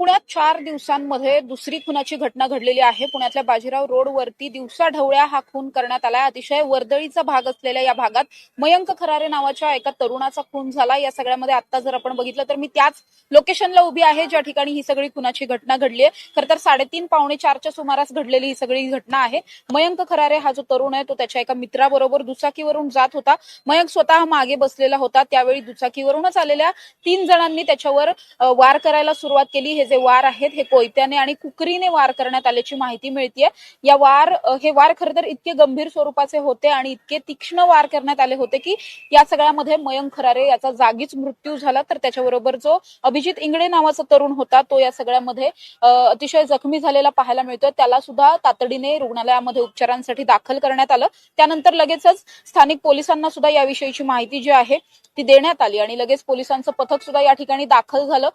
पुण्यात चार दिवसांमध्ये दुसरी खुनाची घटना घडलेली आहे. पुण्यातल्या बाजीराव रोडवरती दिवसा ढवळ्या हा खून करण्यात आला अतिशय वर्दळीचा भाग असलेल्या या भागात मयंक खरारे नावाच्या एका तरुणाचा खून झाला. या सगळ्यामध्ये आता जर आपण बघितलं तर मी त्याच लोकेशनला उभी आहे. ज्या ठिकाणी ही सगळी खुनाची घटना घडली आहे. खरं तर साडेतीन पावणे चारच्या सुमारास घडलेली ही सगळी घटना आहे. मयंक खरारे हा जो तरुण आहे तो त्याच्या एका मित्राबरोबर दुचाकीवरून जात होता. मयंक स्वतः मागे बसलेला होता. त्यावेळी दुचाकीवरूनच आलेल्या तीन जणांनी त्याच्यावर वार करायला सुरुवात केली. हे जे वार आहेत हे कोयत्याने आणि कुकरीने वार करण्यात आल्याची माहिती मिळतीये. या वार हे वार खर तर इतके गंभीर स्वरूपाचे होते आणि इतके तीक्ष्ण वार करण्यात आले होते की या सगळ्यामध्ये मयंक खरारे याचा जागीच मृत्यू झाला. तर त्याच्याबरोबर जो अभिजित इंगळे नावाचा तरुण होता तो या सगळ्यामध्ये अतिशय जखमी झालेला पाहायला मिळतोय. त्याला सुद्धा तातडीने रुग्णालयामध्ये उपचारांसाठी दाखल करण्यात आलं. त्यानंतर लगेचच स्थानिक पोलिसांना सुद्धा याविषयीची माहिती जी आहे ती देण्यात आली आणि लगेच पोलिसांचं पथक सुद्धा या ठिकाणी दाखल झालं.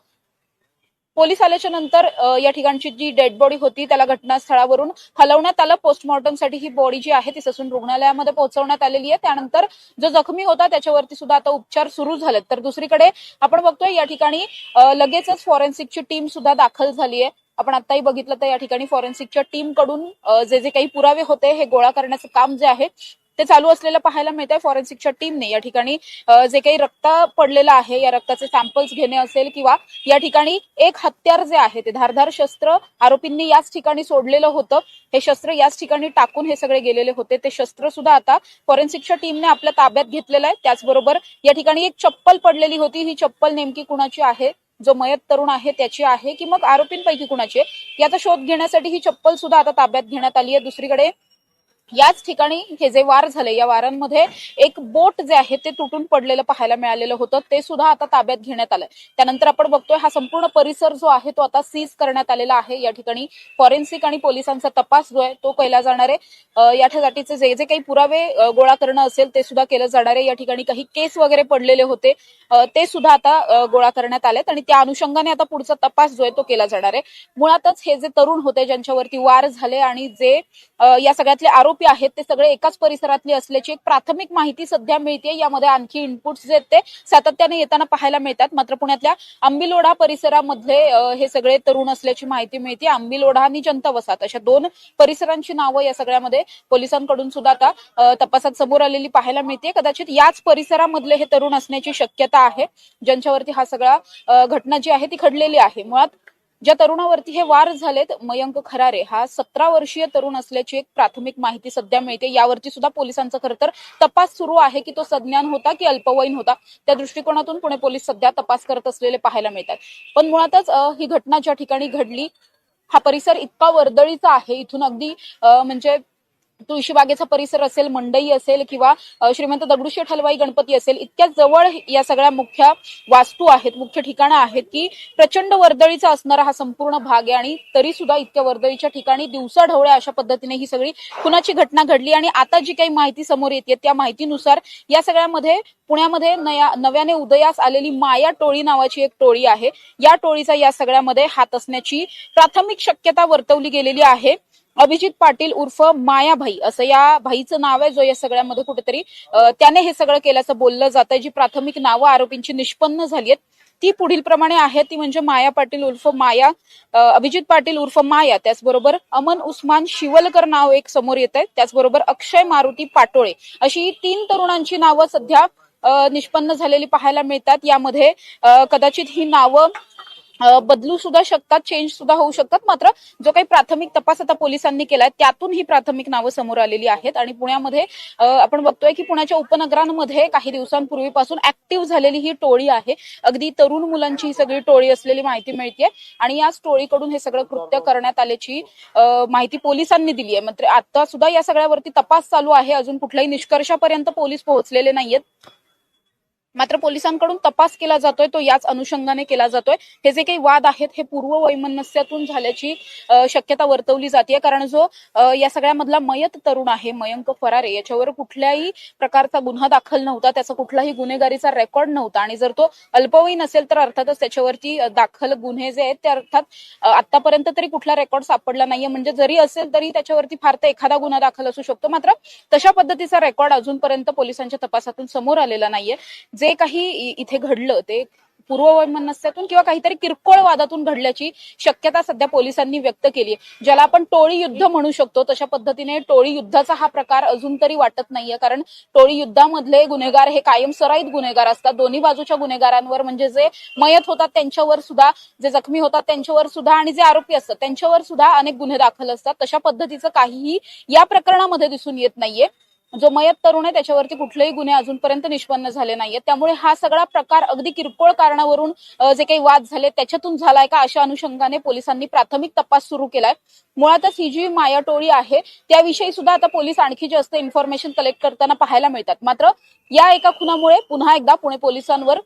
पोलीस आल्याच्यानंतर या ठिकाणची जी डेड बॉडी होती त्याला घटनास्थळावरून हलवण्यात आलं. पोस्टमॉर्टमसाठी ही बॉडी जी आहे ती ससून रुग्णालयामध्ये पोहोचवण्यात आलेली आहे. त्यानंतर जो जखमी होता त्याच्यावरती सुद्धा आता उपचार सुरू झालेत. तर दुसरीकडे आपण बघतोय या ठिकाणी लगेचच फॉरेन्सिकची टीम सुद्धा दाखल झाली आहे. आपण आताही बघितलं तर या ठिकाणी फॉरेन्सिकच्या टीमकडून जे जे काही पुरावे होते हे गोळा करण्याचं काम जे आहे ते चालू असलेलं पाहायला मिळत आहे फॉरेन्सिकच्या टीमने या ठिकाणी जे काही रक्त पडलेलं आहे या रक्ताचे सॅम्पल्स घेणे असेल किंवा या ठिकाणी एक हत्यार जे आहे ते धारधार शस्त्र आरोपींनी याच ठिकाणी सोडलेलं होतं. हे शस्त्र याच ठिकाणी टाकून हे सगळे गेलेले होते. ते शस्त्र सुद्धा आता फॉरेन्सिकच्या टीमने आपल्या ताब्यात घेतलेलं आहे. त्याचबरोबर या ठिकाणी एक चप्पल पडलेली होती. ही चप्पल नेमकी कुणाची आहे? जो मयत तरुण आहे त्याची आहे की मग आरोपींपैकी कुणाची आहे? याचा शोध घेण्यासाठी ही चप्पल सुद्धा आता ताब्यात घेण्यात आली आहे. दुसरीकडे याच ठिकाणी हे जे वार झाले या वारांमध्ये एक बोट जे आहे ते तुटून पडलेलं पाहायला मिळालेलं होतं. ते सुद्धा आता ताब्यात घेण्यात आलंय. त्यानंतर आपण बघतोय हा संपूर्ण परिसर जो आहे तो आता सीज करण्यात आलेला आहे. या ठिकाणी फॉरेन्सिक आणि पोलिसांचा तपास जो आहे तो केला जाणार आहे. अ, जे जे काही पुरावे गोळा करणं असेल ते सुद्धा केलं जाणार आहे. या ठिकाणी काही केस वगैरे पडलेले होते ते सुद्धा आता गोळा करण्यात आलेत. आणि त्या अनुषंगाने आता पुढचा तपास जो आहे तो केला जाणार आहे. मुळातच हे जे तरुण होते ज्यांच्यावरती वार झाले आणि जे या सगळ्यातले आरोप आहेत ते सगळे एकाच परिसरातले असल्याची एक प्राथमिक माहिती सध्या मिळते यामध्ये आणखी इनपुट्स जे आहेत ते सातत्याने येताना पाहायला मिळतात. मात्र पुण्यातल्या आंबिलोढा परिसरामधले हे सगळे तरुण असल्याची माहिती मिळते आंबिलोढा आणि जनता वसाहत अशा दोन परिसरांची नावं या सगळ्यामध्ये पोलिसांकडून सुद्धा आता तपासात समोर आलेली पाहायला मिळते कदाचित याच परिसरामधले हे तरुण असण्याची शक्यता आहे. ज्यांच्यावरती हा सगळा घटना जी आहे ती घडलेली आहे. मुळात ज्या तरुणावरती हे वार झालेत मयंक खरारे हा सतरा वर्षीय तरुण असल्याची एक प्राथमिक माहिती सध्या मिळते. यावरती सुद्धा पोलिसांचा खरं तर तपास सुरू आहे की तो सज्ञान होता की अल्पवयीन होता? त्या दृष्टिकोनातून पुणे पोलीस सध्या तपास करत असलेले पाहायला मिळतात. पण मुळातच ही घटना ज्या ठिकाणी घडली हा परिसर इतका वर्दळीचा आहे. इथून अगदी म्हणजे तुळशीबागेचा परिसर असेल मंडई असेल किंवा श्रीमंत दगडूशेठ हलवाई गणपती असेल इतक्या जवळ या सगळ्या मुख्य वास्तू आहेत मुख्य ठिकाणं आहेत की प्रचंड वर्दळीचा असणारा हा संपूर्ण भाग आहे आणि तरी सुद्धा इतक्या वर्दळीच्या ठिकाणी दिवसा ढवळ्या अशा पद्धतीने ही सगळी खुनाची घटना घडली आणि आता जी काही माहिती समोर येते त्या माहितीनुसार या सगळ्यामध्ये पुण्यामध्ये नया नव्याने उदयास आलेली माया टोळी नावाची एक टोळी आहे. या टोळीचा या सगळ्यामध्ये हात असण्याची प्राथमिक शक्यता वर्तवली गेलेली आहे. अभिजित पाटील उर्फ मायाभाई असं या भाईचं नाव आहे जो या सगळ्यामध्ये कुठेतरी त्याने हे सगळं केल्याचं बोललं जात आहे जी प्राथमिक नावं आरोपींची निष्पन्न झाली आहेत ती पुढील प्रमाणे आहे ती म्हणजे माया पाटील उर्फ माया अभिजित पाटील उर्फ माया. त्याचबरोबर अमन उस्मान शिवलकर नाव एक समोर येत आहे त्याचबरोबर अक्षय मारुती पाटोळे अशी तीन तरुणांची नावं सध्या निष्पन्न झालेली पाहायला मिळतात. यामध्ये कदाचित ही नावं बदलू सुद्धा शकतात चेंज सुद्धा होऊ शकतात. मात्र जो काही प्राथमिक तपास आता पोलिसांनी केलाय त्यातून ही प्राथमिक नावं समोर आलेली आहेत. आणि पुण्यामध्ये आपण बघतोय की पुण्याच्या उपनगरांमध्ये काही दिवसांपूर्वीपासून ऍक्टिव्ह झालेली ही टोळी आहे. अगदी तरुण मुलांची ही सगळी टोळी असलेली माहिती मिळते आणि याच टोळीकडून हे सगळं कृत्य करण्यात आल्याची माहिती पोलिसांनी दिली आहे मात्र आता सुद्धा या सगळ्यावरती तपास चालू आहे. अजून कुठल्याही निष्कर्षापर्यंत पोलीस पोहोचलेले नाहीयेत. मात्र पोलिसांकडून तपास केला जातोय तो याच अनुषंगाने केला जातोय. हे जे काही वाद आहेत हे पूर्व वैमनस्यातून झाल्याची शक्यता वर्तवली जाते कारण जो या सगळ्यामधला मयत तरुण आहे मयंक फरारे याच्यावर कुठल्याही प्रकारचा गुन्हा दाखल नव्हता त्याचा कुठलाही गुन्हेगारीचा रेकॉर्ड नव्हता. आणि जर तो अल्पवयीन असेल तर अर्थातच त्याच्यावरती दाखल गुन्हे जे आहेत ते अर्थात आतापर्यंत तरी कुठला रेकॉर्ड सापडला नाहीये. म्हणजे जरी असेल तरी त्याच्यावरती फार तर एखादा गुन्हा दाखल असू शकतो. मात्र तशा पद्धतीचा रेकॉर्ड अजूनपर्यंत पोलिसांच्या तपासातून समोर आलेला नाहीये. जे काही इ- इथे घडलं ते पूर्ववैमनस्यातून किंवा काहीतरी किरकोळ वादातून घडल्याची शक्यता सध्या पोलिसांनी व्यक्त केली आहे. ज्याला आपण टोळी युद्ध म्हणू शकतो तशा पद्धतीने टोळी युद्धाचा हा प्रकार अजून तरी वाटत नाहीये. कारण टोळी युद्धामधले गुन्हेगार हे कायम सराईत गुन्हेगार असतात. दोन्ही बाजूच्या गुन्हेगारांवर म्हणजे जे मयत होतात त्यांच्यावर सुद्धा जे जखमी होतात त्यांच्यावर सुद्धा आणि जे आरोपी असतात त्यांच्यावर सुद्धा अनेक गुन्हे दाखल असतात. तशा पद्धतीचं काहीही या प्रकरणामध्ये दिसून येत नाहीये. जो मयत तरुण आहे त्याच्यावरती कुठलेही गुन्हे अजूनपर्यंत निष्पन्न झाले नाहीये त्यामुळे हा सगळा प्रकार अगदी किरकोळ कारणावरून जे काही वाद झाले त्याच्यातून झालाय का अशा अनुषंगाने पोलिसांनी प्राथमिक तपास सुरू केलाय. मुळातच ही जी मायाटोळी आहे त्याविषयी सुद्धा आता पोलीस आणखी जास्त इन्फॉर्मेशन कलेक्ट करताना पाहायला मिळतात. मात्र या एका खुनामुळे पुन्हा एकदा पुणे पोलिसांवर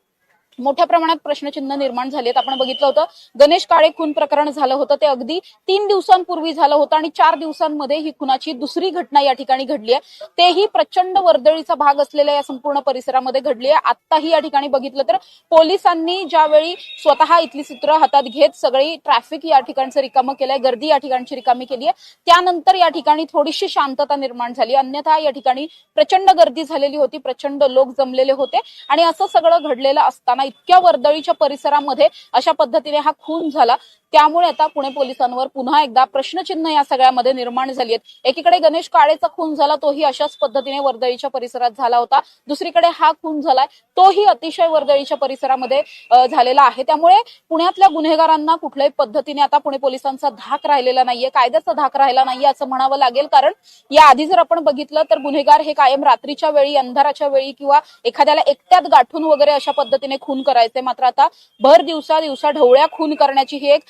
मोठ्या प्रमाणात प्रश्नचिन्ह निर्माण झालेत आपण बघितलं होतं गणेश काळे खून प्रकरण झालं होतं. ते अगदी तीन दिवसांपूर्वी झालं होतं आणि चार दिवसांमध्ये ही खुनाची दुसरी घटना या ठिकाणी घडली आहे. तेही प्रचंड वर्दळीचा भाग असलेल्या या संपूर्ण परिसरामध्ये घडली आहे. आत्ताही या ठिकाणी बघितलं तर पोलिसांनी ज्यावेळी स्वतः इथली सूत्र हातात घेत सगळी ट्रॅफिक या ठिकाणचं रिकामं केलंय गर्दी या ठिकाणची रिकामी केली आहे त्यानंतर या ठिकाणी थोडीशी शांतता निर्माण झाली. अन्यथा या ठिकाणी प्रचंड गर्दी झालेली होती प्रचंड लोक जमलेले होते आणि असं सगळं घडलेलं असताना इतक्या वर्दळीच्या परिसरामध्ये अशा पद्धतीने हा खून झाला. त्यामुळे आता पुणे पोलिसांवर पुन्हा एकदा प्रश्नचिन्ह या सगळ्यामध्ये निर्माण झाली आहेत. एकीकडे गणेश काळेचा खून झाला तोही अशाच पद्धतीने वर्दळीच्या परिसरात झाला होता. दुसरीकडे हा खून झालाय तोही अतिशय वर्दळीच्या परिसरामध्ये झालेला आहे. त्यामुळे पुण्यातल्या गुन्हेगारांना कुठल्याही पद्धतीने आता पुणे पोलिसांचा धाक राहिलेला नाहीये कायद्याचा धाक राहिला नाहीये असं म्हणावं लागेल. कारण या आधी जर आपण बघितलं तर गुन्हेगार हे कायम रात्रीच्या वेळी अंधाराच्या वेळी किंवा एखाद्याला एकट्यात गाठून वगैरे अशा पद्धतीने खून करायचे. मात्र आता भर दिवसा दिवसा ढवळ्या खून करण्याची ही एक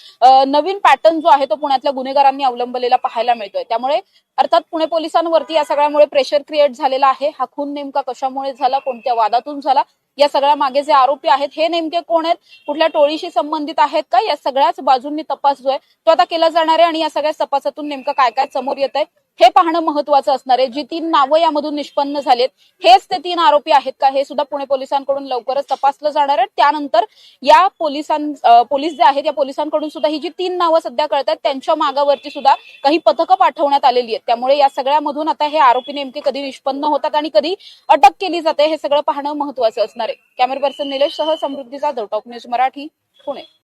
नवीन पॅटर्न जो आहे तो पुण्यातल्या गुन्हेगारांनी अवलंबलेला पाहायला मिळतोय. त्यामुळे अर्थात पुणे पोलिसांवरती या सगळ्यामुळे प्रेशर क्रिएट झालेला आहे. हा खून नेमका कशामुळे झाला? कोणत्या वादातून झाला? या सगळ्या मागे जे आरोपी आहेत हे नेमके कोण आहेत? कुठल्या टोळीशी संबंधित आहेत का? या सगळ्याच बाजूंनी तपास जो आहे तो आता केला जाणार आहे आणि या सगळ्या तपासातून नेमकं काय काय समोर येत आहे हे पाहणं महत्वाचं असणार आहे. जी तीन नावं यामधून निष्पन्न झालेत हेच ते तीन आरोपी आहेत का? हे सुद्धा पुणे पोलिसांकडून लवकरच तपासलं जाणार आहे. त्यानंतर या पोलिसां पोलीस जे आहेत या पोलिसांकडून सुद्धा ही जी तीन नावं सध्या कळतात त्यांच्या मागावरती सुद्धा काही पथकं पाठवण्यात आलेली आहेत. त्यामुळे या सगळ्यामधून आता हे आरोपी नेमके कधी निष्पन्न होतात आणि कधी अटक केली जाते हे सगळं पाहणं महत्वाचं असणार आहे. कॅमेरा पर्सन निलेश सह समृद्धीचा the talk news Marathi Pune.